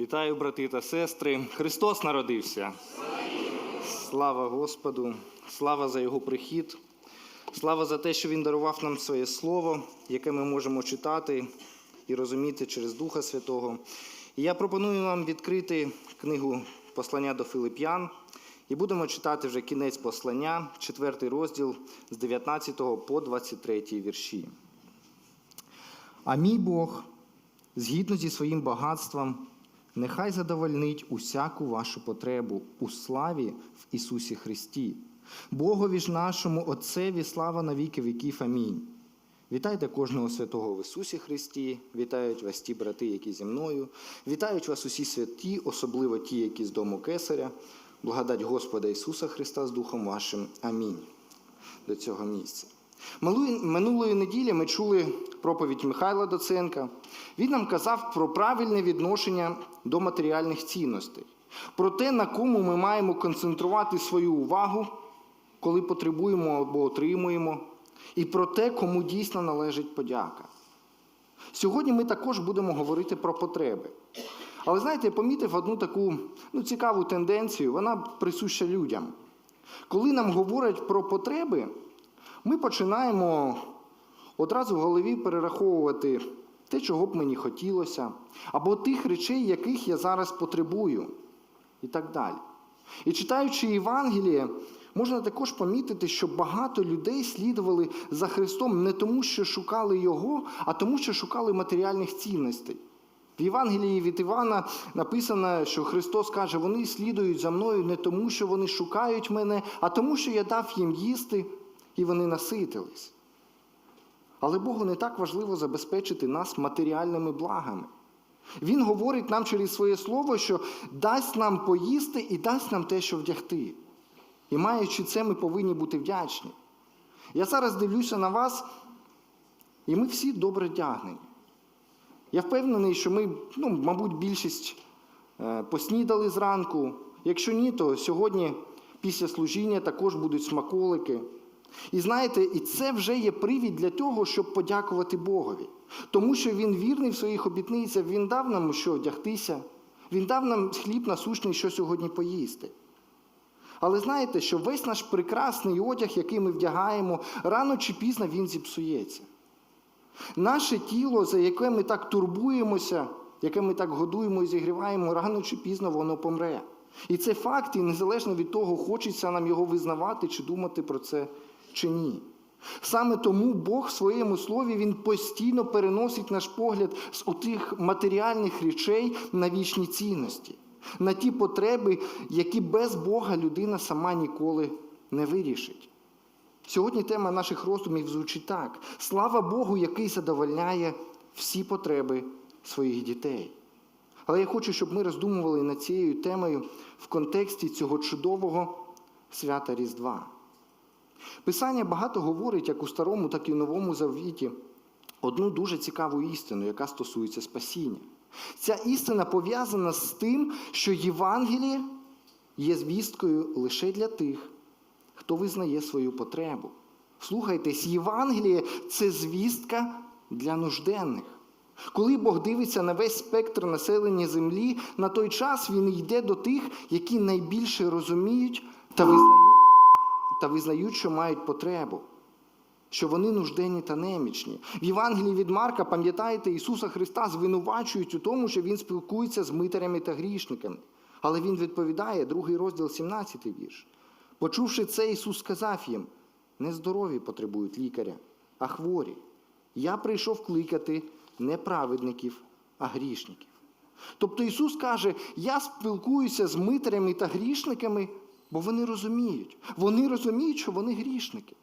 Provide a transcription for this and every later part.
Вітаю, брати та сестри. Христос народився. Слава Господу, слава за Його прихід, слава за те, що Він дарував нам своє Слово, яке ми можемо читати і розуміти через Духа Святого. І я пропоную вам відкрити книгу Послання до Филип'ян, і будемо читати вже кінець послання, четвертий розділ з 19 по 23 вірші. А мій Бог, згідно зі своїм багатством, нехай задовольнить усяку вашу потребу у славі в Ісусі Христі. Богові ж нашому Отцеві слава на віки віків. Амінь. Вітайте кожного святого в Ісусі Христі, вітають вас ті брати, які зі мною, вітають вас усі святі, особливо ті, які з дому Кесаря. Благодать Господа Ісуса Христа з Духом вашим. Амінь. До цього місця. Минулої- неділі ми чули проповідь Михайла Доценка. Він нам казав про правильне відношення до матеріальних цінностей, про те, на кому ми маємо концентрувати свою увагу, коли потребуємо або отримуємо, і про те, кому дійсно належить подяка. Сьогодні ми також будемо говорити про потреби. Але знаєте, я помітив одну таку ну, цікаву тенденцію, вона присуща людям. Коли нам говорять про потреби, ми починаємо одразу в голові перераховувати те, чого б мені хотілося, або тих речей, яких я зараз потребую, і так далі. І читаючи Євангеліє, можна також помітити, що багато людей слідували за Христом не тому, що шукали Його, а тому, що шукали матеріальних цінностей. В Євангелії від Івана написано, що Христос каже, вони слідують за мною не тому, що вони шукають мене, а тому, що я дав їм їсти, і вони наситились. Але Богу не так важливо забезпечити нас матеріальними благами. Він говорить нам через своє слово, що дасть нам поїсти і дасть нам те, що вдягти. І маючи це, ми повинні бути вдячні. Я зараз дивлюся на вас, і ми всі добре вдягнені. Я впевнений, що ми, ну, мабуть, більшість е, поснідали зранку. Якщо ні, то сьогодні після служіння також будуть смаколики. І знаєте, і це вже є привід для того, щоб подякувати Богові. Тому що Він вірний в своїх обітницях, Він дав нам що одягтися, Він дав нам хліб насущний, що сьогодні поїсти. Але знаєте, що весь наш прекрасний одяг, який ми вдягаємо, рано чи пізно він зіпсується. Наше тіло, за яке ми так турбуємося, яке ми так годуємо і зігріваємо, рано чи пізно воно помре. І це факт, і незалежно від того, хочеться нам його визнавати чи думати про це чи ні. Саме тому Бог в своєму слові Він постійно переносить наш погляд з отих матеріальних речей на вічні цінності, на ті потреби, які без Бога людина сама ніколи не вирішить. Сьогодні тема наших роздумів звучить так: слава Богу, який задовольняє всі потреби своїх дітей. Але я хочу, щоб ми роздумували над цією темою в контексті цього чудового свята Різдва. Писання багато говорить як у старому, так і в новому завіті одну дуже цікаву істину, яка стосується спасіння. Ця істина пов'язана з тим, що Євангеліє є звісткою лише для тих, хто визнає свою потребу. Слухайтесь, Євангеліє це звістка для нужденних. Коли Бог дивиться на весь спектр населення землі, на той час Він йде до тих, які найбільше розуміють та визнають, та визнають, що мають потребу, що вони нужденні та немічні. В Євангелії від Марка, пам'ятаєте, Ісуса Христа звинувачують у тому, що Він спілкується з митарями та грішниками. Але Він відповідає, другий розділ, 17 вірш. Почувши це, Ісус сказав їм: не здорові потребують лікаря, а хворі. Я прийшов кликати не праведників, а грішників. Тобто Ісус каже, я спілкуюся з митарями та грішниками, бо вони розуміють. Вони розуміють, що вони грішники.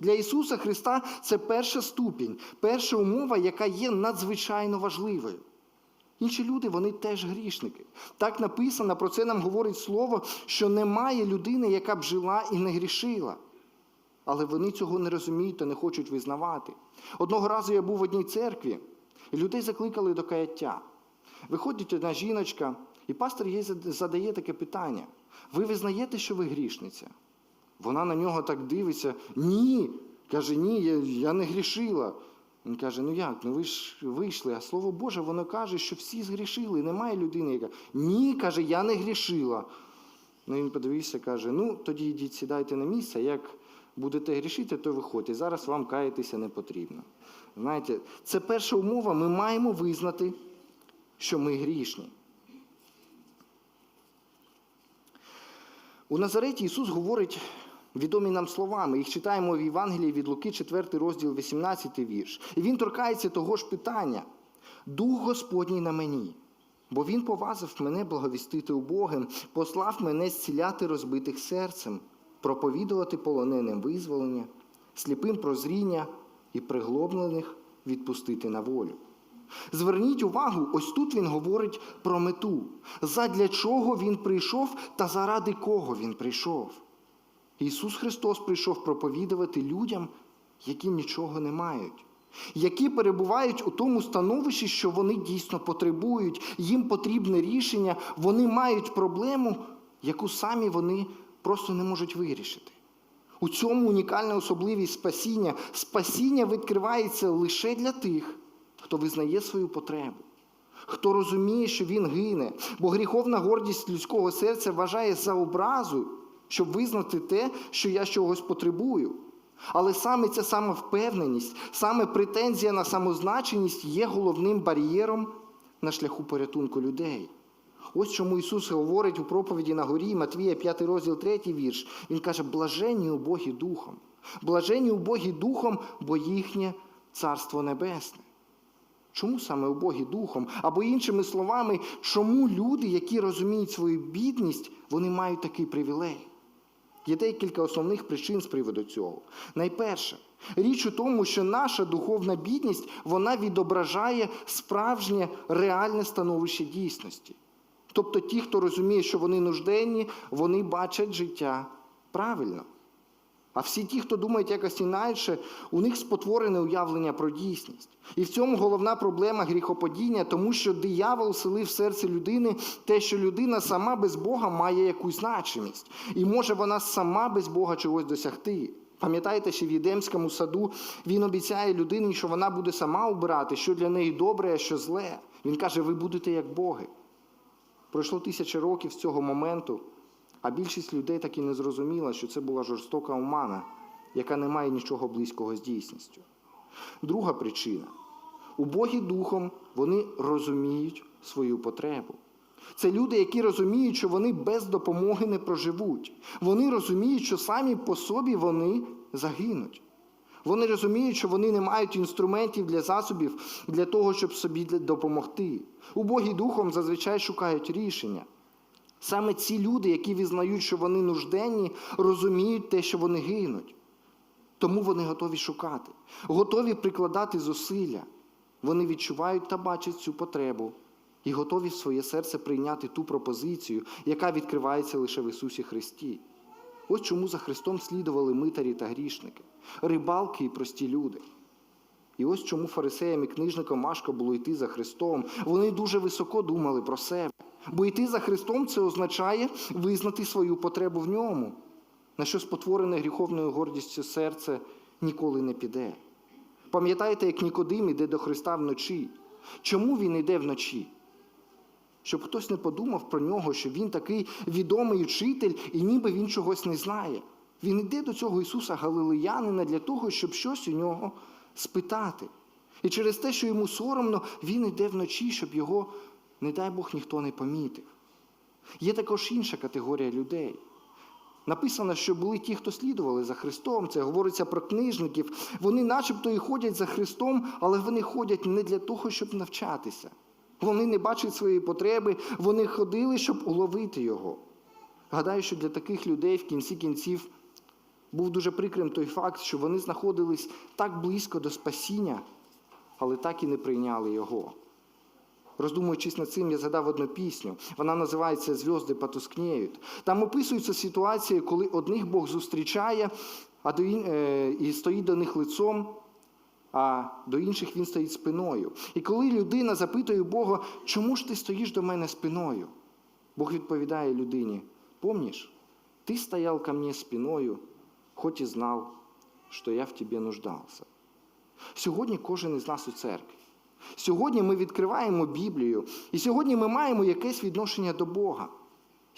Для Ісуса Христа це перша ступінь, перша умова, яка є надзвичайно важливою. Інші люди, вони теж грішники. Так написано, про це нам говорить слово, що немає людини, яка б жила і не грішила. Але вони цього не розуміють та не хочуть визнавати. Одного разу я був в одній церкві, і людей закликали до каяття. Виходить одна жіночка, і пастор їй задає таке питання: ви визнаєте, що ви грішниця? Вона на нього так дивиться. Ні. Каже, ні, я, я не грішила. Він каже: ну як? Ну ви ж вийшли, а слово Боже, воно каже, що всі згрішили. Немає людини, яка ні, каже, я не грішила. Ну він подивився, каже: ну тоді йдіть, сідайте на місце, як будете грішити, то виходьте. Зараз вам каятися не потрібно. Знаєте, це перша умова, ми маємо визнати, що ми грішні. У Назареті Ісус говорить відомі нам словами. Їх читаємо в Євангелії від Луки, 4 розділ, 18 вірш. І він торкається того ж питання: Дух Господній на мені, бо Він повазив мене благовістити убогим, послав мене зціляти розбитих серцем, проповідувати полоненим визволення, сліпим прозріння і приглоблених відпустити на волю. Зверніть увагу, ось тут він говорить про мету, задля чого він прийшов та заради кого він прийшов. Ісус Христос прийшов проповідувати людям, які нічого не мають, які перебувають у тому становищі, що вони дійсно потребують, їм потрібне рішення, вони мають проблему, яку самі вони просто не можуть вирішити. У цьому унікальна особливість спасіння. Спасіння відкривається лише для тих, хто визнає свою потребу, хто розуміє, що він гине, бо гріховна гордість людського серця вважає за образу, щоб визнати те, що я чогось потребую. Але саме ця самовпевненість, саме претензія на самозначеність є головним бар'єром на шляху порятунку людей. Ось чому Ісус говорить у проповіді на горі Матвія, 5 розділ, 3 вірш. Він каже: блаженні убогі духом, блаженні убогі духом, бо їхнє царство небесне. Чому саме убогі духом? Або іншими словами, чому люди, які розуміють свою бідність, вони мають такий привілей? Є декілька основних причин з приводу цього. Найперше, річ у тому, що наша духовна бідність вона відображає справжнє реальне становище дійсності. Тобто ті, хто розуміє, що вони нужденні, вони бачать життя правильно. А всі ті, хто думають якось інакше, у них спотворене уявлення про дійсність. І в цьому головна проблема гріхопадіння, тому що диявол селив в серці людини те, що людина сама без Бога має якусь значимість. І може вона сама без Бога чогось досягти. Пам'ятаєте, що в Єдемському саду він обіцяє людині, що вона буде сама обирати, що для неї добре, а що зле. Він каже, ви будете як Боги. Пройшло тисячі років з цього моменту, а більшість людей так і не зрозуміла, що це була жорстока омана, яка не має нічого близького з дійсністю. Друга причина убогі духом вони розуміють свою потребу. Це люди, які розуміють, що вони без допомоги не проживуть. Вони розуміють, що самі по собі вони загинуть. Вони розуміють, що вони не мають інструментів для засобів для того, щоб собі допомогти. Убогі духом зазвичай шукають рішення. Саме ці люди, які визнають, що вони нужденні, розуміють те, що вони гинуть. Тому вони готові шукати, готові прикладати зусилля. Вони відчувають та бачать цю потребу і готові в своє серце прийняти ту пропозицію, яка відкривається лише в Ісусі Христі. Ось чому за Христом слідували митарі та грішники, рибалки і прості люди. І ось чому фарисеям і книжникам важко було йти за Христом. Вони дуже високо думали про себе. Бо йти за Христом це означає визнати свою потребу в ньому, на що спотворене гріховною гордістю серце ніколи не піде. Пам'ятаєте, як Нікодим іде до Христа вночі? Чому він йде вночі? Щоб хтось не подумав про нього, що він такий відомий учитель, і ніби він чогось не знає. Він йде до цього Ісуса Галилеянина для того, щоб щось у нього спитати. І через те, що йому соромно, він йде вночі, щоб його, не дай Бог, ніхто не помітив. Є також інша категорія людей. Написано, що були ті, хто слідували за Христом. Це говориться про книжників. Вони начебто і ходять за Христом, але вони ходять не для того, щоб навчатися. Вони не бачать своєї потреби, вони ходили, щоб уловити його. Гадаю, що для таких людей в кінці кінців був дуже прикрим той факт, що вони знаходились так близько до спасіння, але так і не прийняли його. Роздумуючись над цим, я згадав одну пісню. Вона називається Зв'язки потускніють. Там описуються ситуації, коли одних Бог зустрічає а до ін... е... і стоїть до них лицом, а до інших він стоїть спиною. І коли людина запитує Бога, чому ж ти стоїш до мене спиною? Бог відповідає людині: помніш, ти стояв ко мне спиною, хоч і знав, що я в тебе нуждався. Сьогодні кожен із нас у церкві. Сьогодні ми відкриваємо Біблію, і сьогодні ми маємо якесь відношення до Бога,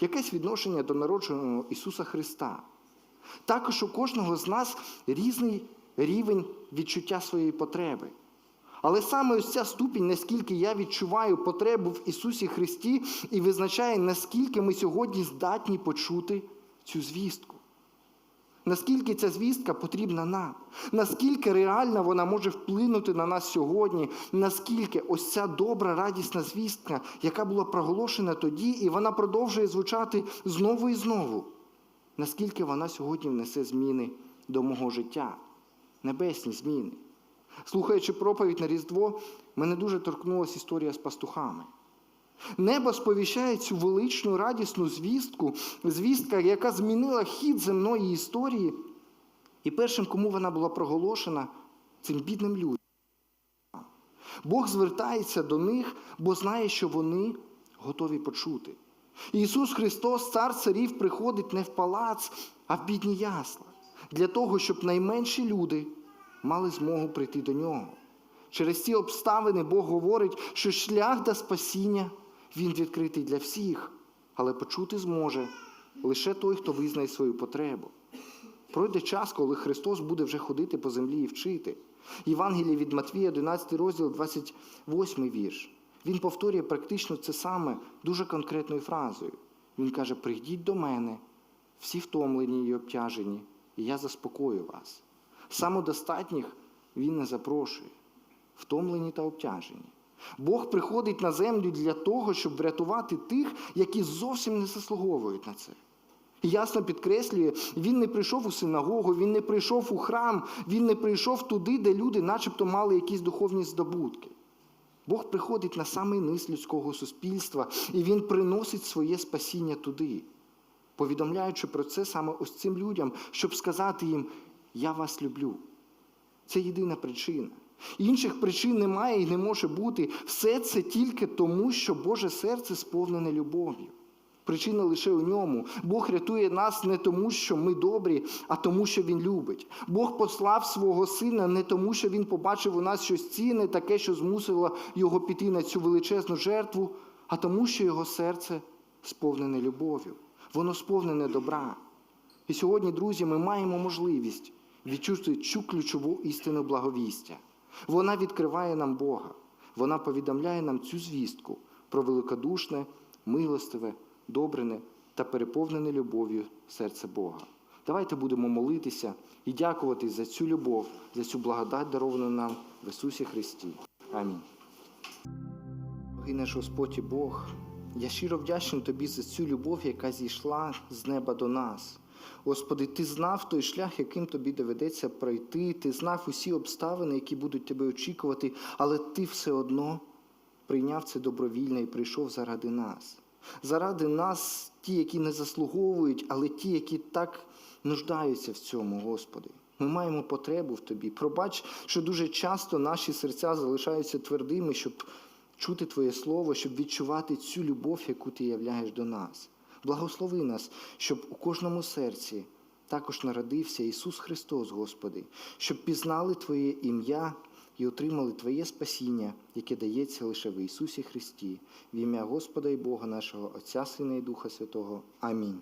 якесь відношення до народженого Ісуса Христа. Також у кожного з нас різний рівень відчуття своєї потреби. Але саме ось ця ступінь, наскільки я відчуваю потребу в Ісусі Христі, і визначає, наскільки ми сьогодні здатні почути цю звістку. Наскільки ця звістка потрібна нам, наскільки реально вона може вплинути на нас сьогодні, наскільки ось ця добра, радісна звістка, яка була проголошена тоді, і вона продовжує звучати знову і знову, наскільки вона сьогодні внесе зміни до мого життя, небесні зміни. Слухаючи проповідь на Різдво, мене дуже торкнулася історія з пастухами. Небо сповіщає цю величну радісну звістку, звістка, яка змінила хід земної історії. І першим, кому вона була проголошена, цим бідним людям. Бог звертається до них, бо знає, що вони готові почути. Ісус Христос, цар царів, приходить не в палац, а в бідні ясла, для того, щоб найменші люди мали змогу прийти до нього. Через ці обставини Бог говорить, що шлях до спасіння він відкритий для всіх, але почути зможе лише той, хто визнає свою потребу. Пройде час, коли Христос буде вже ходити по землі і вчити. Євангеліє від Матвія, 11 розділ, 28 вірш. Він повторює практично це саме дуже конкретною фразою. Він каже: Прийдіть до мене, всі втомлені і обтяжені, і я заспокою вас. Самодостатніх він не запрошує, втомлені та обтяжені. Бог приходить на землю для того, щоб врятувати тих, які зовсім не заслуговують на це. І Ясно підкреслює, він не прийшов у синагогу, він не прийшов у храм, він не прийшов туди, де люди начебто мали якісь духовні здобутки. Бог приходить на самий низ людського суспільства, і Він приносить своє спасіння туди, повідомляючи про це саме ось цим людям, щоб сказати їм: Я вас люблю. Це єдина причина. Інших причин немає і не може бути. Все це тільки тому, що Боже серце сповнене любов'ю. Причина лише у ньому. Бог рятує нас не тому, що ми добрі, а тому, що Він любить. Бог послав свого сина не тому, що Він побачив у нас щось цінне, таке, що змусило його піти на цю величезну жертву, а тому, що його серце сповнене любов'ю. Воно сповнене добра. І сьогодні, друзі, ми маємо можливість відчути цю ключову істину благовістя. Вона відкриває нам Бога. Вона повідомляє нам цю звістку про великодушне, милостиве, добрене та переповнене любов'ю серце Бога. Давайте будемо молитися і дякувати за цю любов, за цю благодать, даровану нам в Ісусі Христі. Амінь. Дорогий наш Господь і Бог, я щиро вдячний Тобі за цю любов, яка зійшла з неба до нас. Господи, Ти знав той шлях, яким тобі доведеться пройти, ти знав усі обставини, які будуть тебе очікувати, але ти все одно прийняв це добровільно і прийшов заради нас. Заради нас, ті, які не заслуговують, але ті, які так нуждаються в цьому, Господи. Ми маємо потребу в Тобі. Пробач, що дуже часто наші серця залишаються твердими, щоб чути Твоє Слово, щоб відчувати цю любов, яку Ти являєш до нас. Благослови нас, щоб у кожному серці також народився Ісус Христос, Господи, щоб пізнали Твоє ім'я і отримали Твоє спасіння, яке дається лише в Ісусі Христі, в ім'я Господа і Бога нашого, Отця Сина і Духа Святого. Амінь.